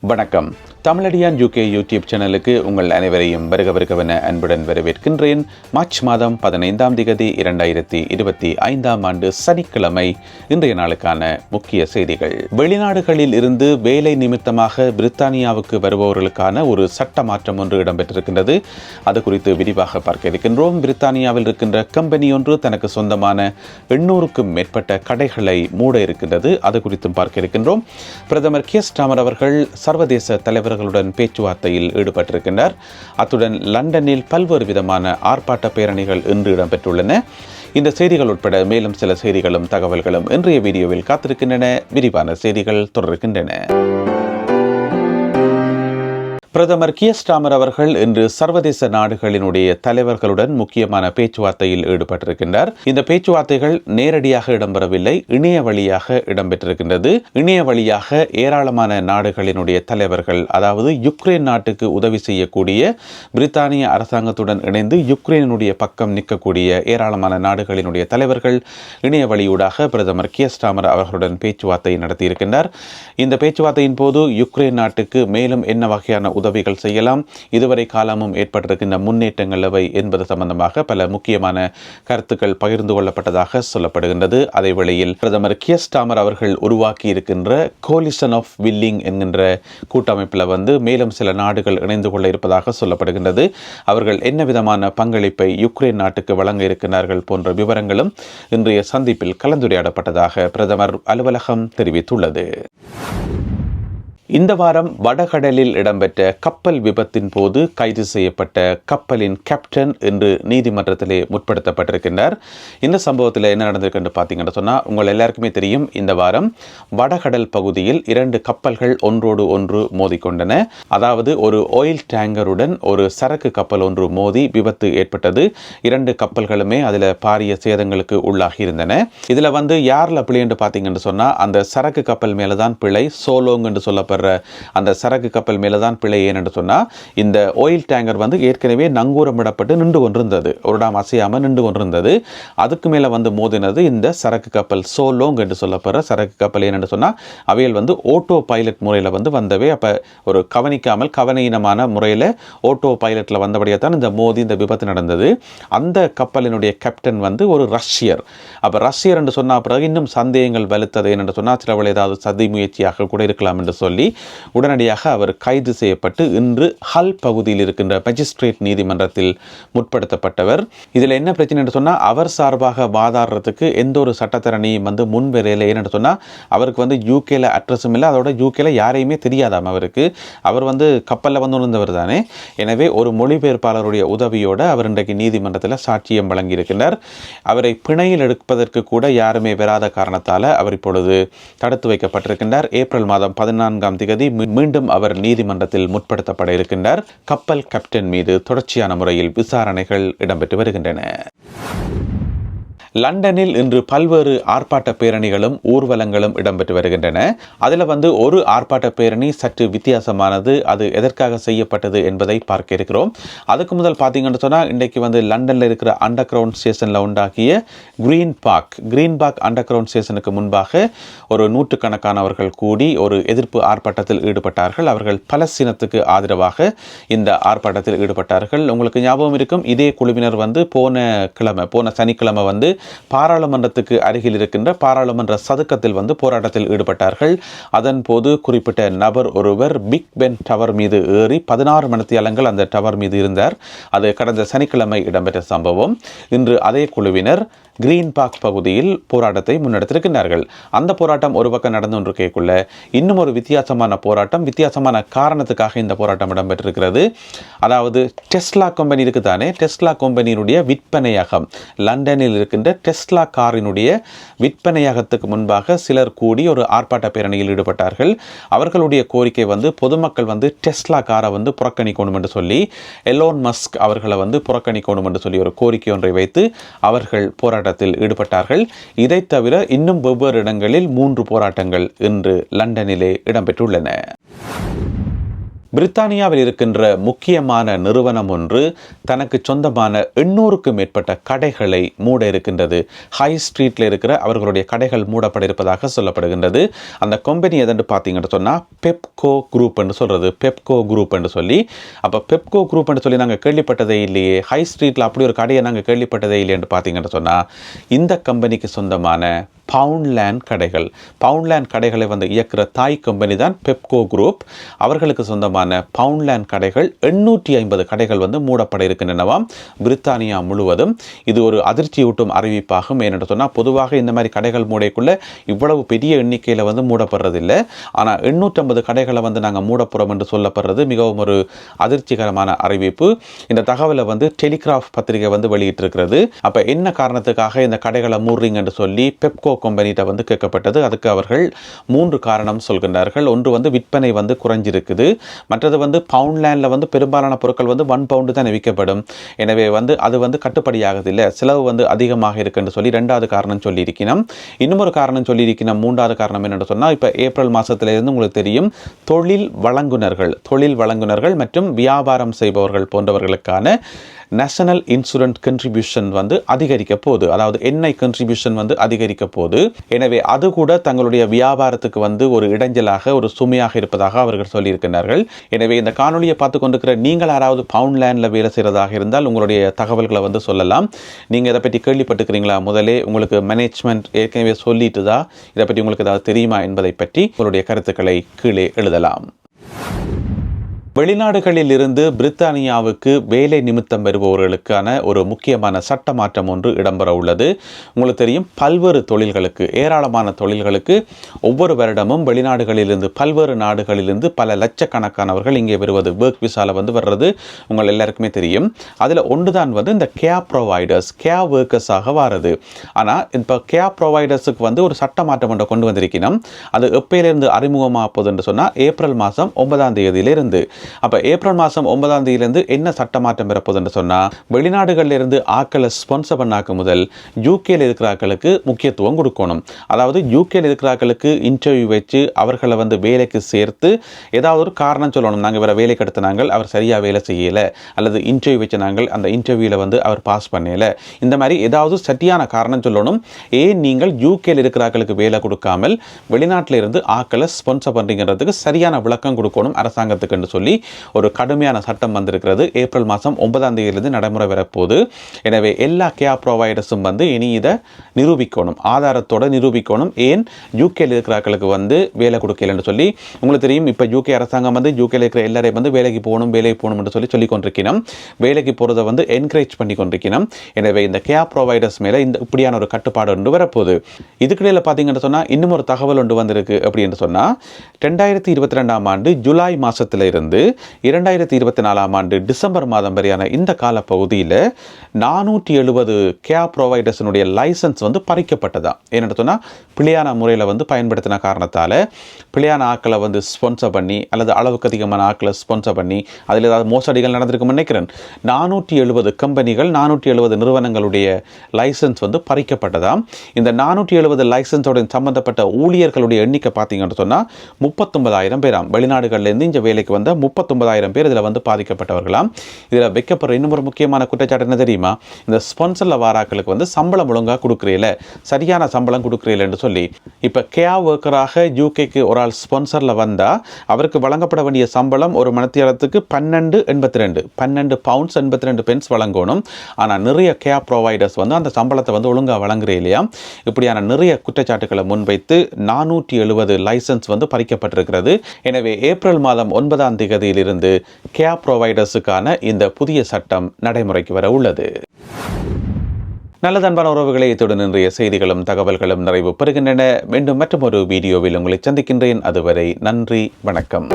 வணக்கம். Tamizhadiyan UK YouTube சேனலுக்கு உங்கள் அனைவரையும் வருக வருகவன அன்புடன் வரவேற்கின்றேன். மார்ச் மாதம் பதினைந்தாம் திகதி இரண்டாயிரத்தி இருபத்தி ஐந்தாம் ஆண்டு சனிக்கிழமை இன்றைய நாளுக்கான முக்கிய செய்திகள். வெளிநாடுகளில் இருந்து வேலை நிமித்தமாக பிரித்தானியாவுக்கு வருபவர்களுக்கான ஒரு சட்ட மாற்றம் ஒன்று இடம்பெற்றிருக்கின்றது. அது குறித்து விரிவாக பார்க்க இருக்கின்றோம். பிரித்தானியாவில் இருக்கின்ற கம்பெனி ஒன்று தனக்கு சொந்தமான எண்ணூறுக்கும் மேற்பட்ட கடைகளை மூட இருக்கின்றது. அது குறித்தும் பார்க்க இருக்கின்றோம். பிரதமர் கே ஸ்டாமர் அவர்கள் சர்வதேச தலைவர்களுடன் பேச்சுவார்த்தையில் ஈடுபட்டிருக்கின்றார் அத்துடன் லண்டனில் பல்வேறு விதமான ஆர்ப்பாட்ட பேரணிகள் இன்று இடம்பெற்றுள்ளன. இந்த செய்திகள் உட்பட மேலும் சில செய்திகளும் தகவல்களும் இன்றைய வீடியோவில் காத்திருக்கின்றன. விரிவான செய்திகள் தொடர்கின்றன. பிரதமர் கியஸ்டாமர் அவர்கள் இன்று சர்வதேச நாடுகளினுடைய தலைவர்களுடன் முக்கியமான பேச்சுவார்த்தையில் ஈடுபட்டிருக்கின்றார். இந்த பேச்சுவார்த்தைகள் நேரடியாக இடம்பெறவில்லை இணைய வழியாக இடம்பெற்றிருக்கின்றது. இணைய வழியாக ஏராளமான நாடுகளினுடைய தலைவர்கள் அதாவது யுக்ரைன் நாட்டுக்கு உதவி செய்யக்கூடிய பிரித்தானிய அரசாங்கத்துடன் இணைந்து யுக்ரைனுடைய பக்கம் நிற்கக்கூடிய ஏராளமான நாடுகளினுடைய தலைவர்கள் இணைய வழியூடாக பிரதமர் கியஸ்டாமர் அவர்களுடன் பேச்சுவார்த்தை நடத்தியிருக்கின்றார். இந்த பேச்சுவார்த்தையின் போது யுக்ரைன் நாட்டுக்கு மேலும் என்ன வகையான உதவிகள் செய்யலாம். இதுவரை காலமும் ஏற்பட்டிருக்கின்ற முன்னேற்றங்கள் எவை என்பது சம்பந்தமாக பல முக்கியமான கருத்துக்கள் பகிர்ந்து கொள்ளப்பட்டதாக சொல்லப்படுகின்றது. அதே வேளையில் பிரதமர் கியஸ்டாமர் அவர்கள் உருவாக்கி இருக்கின்ற கோலிசன் ஆஃப் வில்லிங் என்கின்ற கூட்டமைப்பில் வந்து மேலும் சில நாடுகள் இணைந்து கொள்ள இருப்பதாக சொல்லப்படுகின்றது. அவர்கள் என்ன விதமான பங்களிப்பை யுக்ரைன் நாட்டுக்கு வழங்க இருக்கிறார்கள் போன்ற விவரங்களும் இன்றைய சந்திப்பில் கலந்துரையாடப்பட்டதாக பிரதமர் அலுவலகம் தெரிவித்துள்ளது. இந்த வாரம் வடகடலில் இடம்பெற்ற கப்பல் விபத்தின் போது கைது செய்யப்பட்ட கப்பலின் கேப்டன் என்று நீதிமன்றத்திலே முற்படுத்தப்பட்டிருக்கின்றார். இந்த சம்பவத்தில் என்ன நடந்திருக்குன்னு பார்த்தீங்கன்னு சொன்னால் உங்கள் எல்லாருக்குமே தெரியும் இந்த வாரம் வடகடல் பகுதியில் இரண்டு கப்பல்கள் ஒன்றோடு ஒன்று மோதிக்கொண்டன. அதாவது ஒரு ஆயில் டேங்கருடன் ஒரு சரக்கு கப்பல் ஒன்று மோதி விபத்து ஏற்பட்டது. இரண்டு கப்பல்களுமே அதில் பாரிய சேதங்களுக்கு உள்ளாகி இருந்தன. இதில் வந்து யாரில் பிழை என்று பார்த்தீங்கன்னு சொன்னால் அந்த சரக்கு கப்பல் மேலே தான் பிழை சோலோங் என்று சொல்லப்படுற அந்த சரக்கு கப்பல் மேலே தான் பிழை ஏன்னு சொன்னால் இந்த ஆயில் டேங்கர் வந்து ஏற்கனவே நங்கூரமிடப்பட்டு நின்று கொண்டிருந்தது. ஒரு டாம் அசையாமல் நின்று கொண்டிருந்தது. அதுக்கு மேலே வந்து மோதினது இந்த சரக்கு கப்பல் சோலோங் என்று சொல்லப்படுற சரக்கு கப்பல் ஏன்னு சொன்னால் அவையில் வந்து ஓட்டோ பைலட் முறையில் வந்து வந்தவை. அப்போ ஒரு கவனிக்காமல் கவனீனமான முறையில் ஓட்டோ பைலட்டில் வந்தபடியாக தான் இந்த மோதி இந்த விபத்து நடந்தது. அந்த கப்பலினுடைய கேப்டன் வந்து ஒரு ரஷ்யர். அப்போ ரஷ்யர் என்று சொன்னால் பிறகு இன்னும் சந்தேகங்கள் வலுத்தது என்று சொன்னால் சிலவள் ஏதாவது சதி முயற்சியாக கூட இருக்கலாம் என்று சொல்லி உடனடியாக அவர் கைது செய்யப்பட்டு இன்று ஹல் பகுதியில் இருக்கின்ற மஜிஸ்ட்ரேட் நீதிமன்றத்தில் முற்படுத்தப்பட்டவர். இதில் என்ன பிரச்சனை என்று சொன்னால் அவர் சார்பாக வாதாடுறதுக்கு எந்த ஒரு சட்டத்தரணியும் வந்து முன்வரையில் ஏன்னு சொன்னால் அவருக்கு வந்து யூகேல அட்ரஸும் இல்லை. அதோட யூகேல யாரையுமே தெரியாதாம் அவருக்கு. அவர் வந்து கப்பலில் வந்து உணர்ந்தவர் தானே. எனவே ஒரு மொழிபெயர்ப்பாளருடைய உதவியோடு அவர் இன்றைக்கு நீதிமன்றத்தில் சாட்சியம் வழங்கியிருக்கின்றார். அவரை பிணையில் எடுப்பதற்கு கூட யாருமே வராத காரணத்தால் அவர் இப்பொழுது தடுத்து வைக்கப்பட்டிருக்கின்றார். ஏப்ரல் மாதம் பதினான்காம் திகதி மீண்டும் அவர் நீதிமன்றத்தில் முற்படுத்தப்பட இருக்கின்றார். கப்பல் கேப்டன் மீது தொடர்ச்சியான முறையில் விசாரணைகள் இடம்பெற்று வருகின்றன. லண்டனில் இன்று பல்வேறு ஆர்ப்பாட்ட பேரணிகளும் ஊர்வலங்களும் இடம்பெற்று வருகின்றன. அதில் வந்து ஒரு ஆர்ப்பாட்ட பேரணி சற்று வித்தியாசமானது அது எதற்காக செய்யப்பட்டது என்பதை பார்க்க இருக்கிறோம். அதுக்கு முதல் பார்த்தீங்கன்னு சொன்னால் இன்றைக்கு வந்து லண்டனில் இருக்கிற அண்டர் கிரவுண்ட் ஸ்டேஷனில் உண்டாக்கிய Green Park Green Park underground ஸ்டேஷனுக்கு முன்பாக ஒரு நூற்றுக்கணக்கானவர்கள் கூடி ஒரு எதிர்ப்பு ஆர்ப்பாட்டத்தில் ஈடுபட்டார்கள். அவர்கள் பலஸ்தீனத்துக்கு ஆதரவாக இந்த ஆர்ப்பாட்டத்தில் ஈடுபட்டார்கள். உங்களுக்கு ஞாபகம் இருக்கும் இதே குழுவினர் வந்து போன கிழமை போன சனிக்கிழமை வந்து பாராளுமன்றத்துக்கு அருகில் இருக்கின்ற பாராளுமன்ற சதுக்கத்தில் வந்து போராட்டத்தில் ஈடுபட்டார்கள். அதன் போது குறிப்பிட்ட நபர் ஒருவர் பிக் பென் டவர் மீது ஏறி பதினாறு மணித்தியாலங்கள் அந்த டவர் மீது இருந்தார். அது கடந்த சனிக்கிழமை இடம்பெற்ற சம்பவம். இன்று அதே குழுவினர் கிரீன் பார்க் பகுதியில் போராட்டத்தை முன்னெடுத்திருக்கிறார்கள் அந்த போராட்டம் ஒரு பக்கம் நடந்து கொண்டிருக்கக்குள்ள இன்னும் ஒரு வித்தியாசமான போராட்டம் வித்தியாசமான காரணத்துக்காக இந்த போராட்டம் இடம்பெற்றிருக்கிறது. அதாவது டெஸ்லா கம்பெனி இருக்குதானே டெஸ்லா கம்பெனியினுடைய விற்பனையகம் லண்டனில் இருக்கின்ற டெஸ்லா காரினுடைய விற்பனையகத்துக்கு முன்பாக சிலர் கூடி ஒரு ஆர்ப்பாட்ட பேரணியில் ஈடுபட்டார்கள். அவர்களுடைய கோரிக்கை வந்து பொதுமக்கள் வந்து டெஸ்லா காரை வந்து புறக்கணிக்கணும் என்று சொல்லி எலோன் மஸ்க் அவர்களை வந்து புறக்கணிக்கணும் என்று சொல்லி ஒரு கோரிக்கை ஒன்றை வைத்து அவர்கள் போராட்டம் போராட்டத்தில் ஈடுபட்டார்கள். இதைத் தவிர இன்னும் வெவ்வேறு இடங்களில் மூன்று போராட்டங்கள் இன்று லண்டனிலே இடம்பெற்றுள்ளன. பிரித்தானியாவில் இருக்கின்ற முக்கியமான நிறுவனம் ஒன்று தனக்கு சொந்தமான எண்ணூறுக்கும் மேற்பட்ட கடைகளை மூட இருக்கின்றது. ஹை ஸ்ட்ரீட்டில் இருக்கிற அவர்களுடைய கடைகள் மூடப்பட இருப்பதாக சொல்லப்படுகின்றது. அந்த கம்பெனி எதென்று பார்த்தீங்கன்னு சொன்னால் பெப்கோ குரூப் என்று சொல்கிறது பெப்கோ குரூப் என்று சொல்லி. அப்போ பெப்கோ குரூப் என்று சொல்லி நாங்கள் கேள்விப்பட்டதே இல்லையே. ஹை ஸ்ட்ரீட்டில் அப்படி ஒரு கடையை நாங்கள் கேள்விப்பட்டதே இல்லையென்று பார்த்தீங்கன்னு சொன்னால் இந்த கம்பெனிக்கு சொந்தமான பவுண்ட்லேண்ட் கடைகள். பவுண்ட்லேண்ட் கடைகளை வந்து இயக்குற தாய் கம்பெனி தான் பெப்கோ குரூப் அவர்களுக்கு சொந்தமான பவுண்ட்லேண்ட் கடைகள் எண்ணூற்றி ஐம்பது கடைகள் வந்து மூடப்பட இருக்கின்றனவாம். பிரித்தானியா முழுவதும். இது ஒரு அதிர்ச்சியூட்டும் அறிவிப்பாகும். ஏனென்று சொன்னால் பொதுவாக இந்த மாதிரி கடைகள் மூடைக்குள்ளே இவ்வளவு பெரிய எண்ணிக்கையில் வந்து மூடப்படுறதில்லை. ஆனால் எண்ணூற்றம்பது கடைகளை வந்து நாங்கள் மூடப்புறோம் என்று சொல்லப்படுறது மிகவும் ஒரு அதிர்ச்சிகரமான அறிவிப்பு. இந்த தகவலை வந்து டெலிகிராஃப் பத்திரிகை வந்து வெளியிட்டிருக்கிறது. அப்போ என்ன காரணத்துக்காக இந்த கடைகளை மூடுறீங்க என்று சொல்லி பெப்கோ கம்பெனிகிட்ட வந்து கேட்கப்பட்டது. அதுக்கு அவர்கள் மூன்று காரணம் சொல்கின்றார்கள். ஒன்று வந்து விற்பனை வந்து குறைஞ்சிருக்குது. மற்றது வந்து பவுண்ட்லேண்டில் வந்து பெரும்பாலான பொருட்கள் வந்து ஒன் பவுண்டு தான் விற்கப்படும். எனவே வந்து அது வந்து கட்டுப்படியாகதில்லை. செலவு வந்து அதிகமாக இருக்குன்னு சொல்லி ரெண்டாவது காரணம் சொல்லியிருக்கணும் இன்னொரு காரணம் சொல்லியிருக்கணும் மூன்றாவது காரணம் என்னென்னு சொன்னால் இப்போ ஏப்ரல் மாதத்துலேருந்து உங்களுக்கு தெரியும் தொழில் வழங்குனர்கள் தொழில் வழங்குனர்கள் மற்றும் வியாபாரம் செய்பவர்கள் போன்றவர்களுக்கான நேஷனல் இன்சூரன்ஸ் கன்ட்ரிபியூஷன் வந்து அதிகரிக்க போகுது. அதாவது எண்ணெய் கன்ட்ரிபியூஷன் வந்து அதிகரிக்க போகுது. எனவே அது கூட தங்களுடைய வியாபாரத்துக்கு வந்து ஒரு இடைஞ்சலாக ஒரு சுமையாக இருப்பதாக அவர்கள் சொல்லியிருக்கிறார்கள் எனவே இந்த காணொலியை பார்த்து கொண்டிருக்கிற நீங்கள் யாராவது பவுண்ட்லேண்டில் வேலை செய்கிறதாக இருந்தால் உங்களுடைய தகவல்களை வந்து சொல்லலாம். நீங்கள் இதை பற்றி கேள்விப்பட்டுக்கிறீங்களா முதலே உங்களுக்கு மேனேஜ்மெண்ட் ஏற்கனவே சொல்லிட்டு தான் இதை பற்றி உங்களுக்கு ஏதாவது தெரியுமா என்பதை பற்றி உங்களுடைய கருத்துக்களை கீழே எழுதலாம். வெளிநாடுகளில் இருந்து பிரித்தானியாவுக்கு வேலை நிமித்தம் வருபவர்களுக்கான ஒரு முக்கியமான சட்ட மாற்றம் ஒன்று இடம்பெற உள்ளது. உங்களுக்கு தெரியும் பல்வேறு தொழில்களுக்கு ஏராளமான தொழில்களுக்கு ஒவ்வொரு வருடமும் வெளிநாடுகளிலிருந்து பல்வேறு நாடுகளிலிருந்து பல லட்சக்கணக்கானவர்கள் இங்கே வருவது ஒர்க் விசால வந்து வர்றது உங்கள் எல்லாருக்குமே தெரியும். அதில் ஒன்று தான் வந்து இந்த கேப் ப்ரொவைடர்ஸ் கேப் ஒர்க்கர்ஸாக வாரது. ஆனால் இப்போ கேப் ப்ரொவைடர்ஸுக்கு வந்து ஒரு சட்ட மாற்றம் ஒன்றை கொண்டு வந்திருக்கணும். அது எப்பயிலிருந்து அறிமுகமாக போகுதுன்னு சொன்னால் ஏப்ரல் மாதம் ஒன்பதாம் தேதியிலிருந்து. அப்போ ஏப்ரல் மாதம் ஒன்பதாம் தேதியிலேருந்து என்ன சட்ட மாற்றம் பெறப்போகுதுன்னு சொன்னால் வெளிநாடுகளில் இருந்து ஆக்களை ஸ்பான்சர் பண்ணாக்க முதல் யூகேல இருக்கிற ஆக்களுக்கு முக்கியத்துவம் கொடுக்கணும். அதாவது யூகேல இருக்கிற ஆக்களுக்கு இன்டர்வியூ வச்சு அவர்களை வந்து வேலைக்கு சேர்த்து ஏதாவது ஒரு காரணம் சொல்லணும். நாங்கள் வேறு வேலைக்கு எடுத்தினாங்க அவர் சரியாக வேலை செய்யலை அல்லது இன்டர்வியூ வச்சு நாங்கள் அந்த இன்டர்வியூவில் வந்து அவர் பாஸ் பண்ணலை. இந்த மாதிரி ஏதாவது சரியான காரணம் சொல்லணும். ஏன் நீங்கள் யூகேல இருக்கிற ஆக்களுக்கு வேலை கொடுக்காமல் வெளிநாட்டில் இருந்து ஆக்களை ஸ்பான்சர் பண்ணுறீங்கிறதுக்கு சரியான விளக்கம் கொடுக்கணும் அரசாங்கத்துக்குன்னு சொல்லி ஒரு கடுமையான சட்டம் வந்திருக்கிறது. ஏப்ரல் மாதம் ஒன்பதாம் தேதியிலிருந்து நடைமுறை வரப்போகுது. எனவே எல்லா கேப் ப்ரொவைடர்ஸும் வந்து இனி இதை நிரூபிக்கணும். ஆதாரத்தோட நிரூபிக்கணும். ஏன்? யூகேல இருக்கிறாக்களுக்கு வந்து வேலை கொடுக்கலன்னு சொல்லி உங்களுக்கு தெரியும். இப்போ யூகே அரசாங்கம் வந்து யூகேல இருக்கிற எல்லாரையும் வந்து வேலைக்கு போகணும் வேலைக்கு போகணும் என்று சொல்லி சொல்லி கொண்டிருக்கணும் வேலைக்கு போகிறத வந்து என்கரேஜ் பண்ணி கொண்டிருக்கணும் எனவே இந்த கேப் ப்ரொவைடர்ஸ் மேலே இந்த இப்படியான ஒரு கட்டுப்பாடு ஒன்று வரப்போகுது. இதுக்கிடையில் பார்த்தீங்கன்னு சொன்னால் இன்னும் ஒரு தகவல் ஒன்று வந்திருக்கு அப்படின்னு சொன்னால் ரெண்டாயிரத்தி இருபத்தி ரெண்டாம் ஆண்டு ஜூலை மாதத்தில் இருந்து இரண்டாயிரத்தி இருபத்தி நாலாம் ஆண்டு டிசம்பர் மாதம் வரையான இந்த காலப்பகுதியில் நானூற்றி எழுபது கேப் ப்ரொவைடர்ஸினுடைய லைசன்ஸ் வந்து பறிக்கப்பட்டதான் என்னென்னு சொன்னால் பிள்ளையான முறையில் வந்து பயன்படுத்தின காரணத்தால் பிள்ளையான ஆக்களை வந்து ஸ்பான்சர் பண்ணி அல்லது அளவுக்கு அதிகமான ஆக்களை ஸ்பான்சர் பண்ணி அதில் ஏதாவது மோசடிகள் நடந்திருக்கும்னு நினைக்கிறேன். நானூற்றி எழுபது கம்பெனிகள் நானூற்றி எழுபது நிறுவனங்களுடைய லைசன்ஸ் வந்து பறிக்கப்பட்டதாம் இந்த நானூற்றி எழுபது லைசன்ஸோட சம்பந்தப்பட்ட ஊழியர்களுடைய எண்ணிக்கை பார்த்தீங்கன்னு சொன்னால் முப்பத்தொன்பதாயிரம் பேராம். வெளிநாடுகள்லேருந்து இந்த வேலைக்கு வந்த முப்பத்தொன்பதாயிரம் பேர் இதில் வந்து பாதிக்கப்பட்டவர்களாம். இதில் வைக்கப்படுற இன்னும் ஒரு முக்கியமான குற்றச்சாட்டு என்ன தெரியுமா? இந்த ஸ்பான்சரில் வாராக்களுக்கு வந்து சம்பளம் ஒழுங்காக கொடுக்குறீல சரியான சம்பளம் கொடுக்குறீலன்னு சொல்லி. இப்போ கேஆ ஒர்க்கராக யூகேக்கு ஒரு ஆள் ஸ்பான்சரில் வந்தால் அவருக்கு வழங்கப்பட வேண்டிய சம்பளம் ஒரு மனத்தியாளத்துக்கு பன்னெண்டு எண்பத்தி ரெண்டு பன்னெண்டு பவுண்ட்ஸ் எண்பத்தி ரெண்டு பென்ஸ் வழங்கணும். ஆனால் நிறைய கேப் ப்ரொவைடர்ஸ் வந்து அந்த சம்பளத்தை வந்து ஒழுங்காக வழங்குறே இல்லையா இப்படியான நிறைய குற்றச்சாட்டுகளை முன்வைத்து நானூற்றி எழுபது லைசன்ஸ் வந்து பறிக்கப்பட்டிருக்கிறது. எனவே ஏப்ரல் மாதம் ஒன்பதாம் தேதி தேதியிலிருந்து கேப் ப்ரொவைடர்ஸுக்கான இந்த புதிய சட்டம் நடைமுறைக்கு வர உள்ளது. நல்ல அன்பான உறவுகளை இத்துடன் இன்றைய செய்திகளும் தகவல்களும் நிறைவு பெறுகின்றன. மீண்டும் மற்றும் ஒரு வீடியோவில் உங்களை சந்திக்கின்றேன். அதுவரை நன்றி வணக்கம்.